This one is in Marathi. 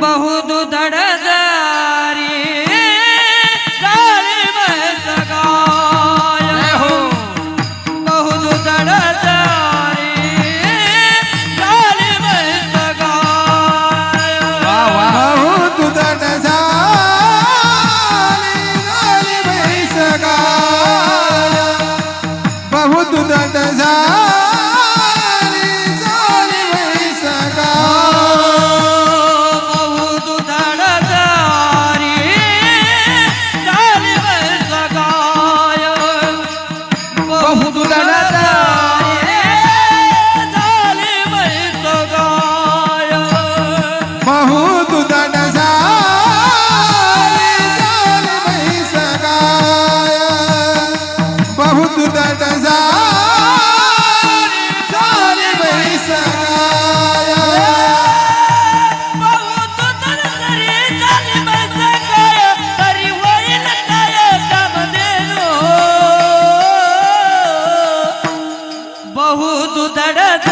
ಬಹುದು ದಡದಾರಿ ಬಹುದು ದಡದಾರಿ ಬಹುದು ದಡದಾರಿ ಬಹುದು ದಡದಾರಿ তড়া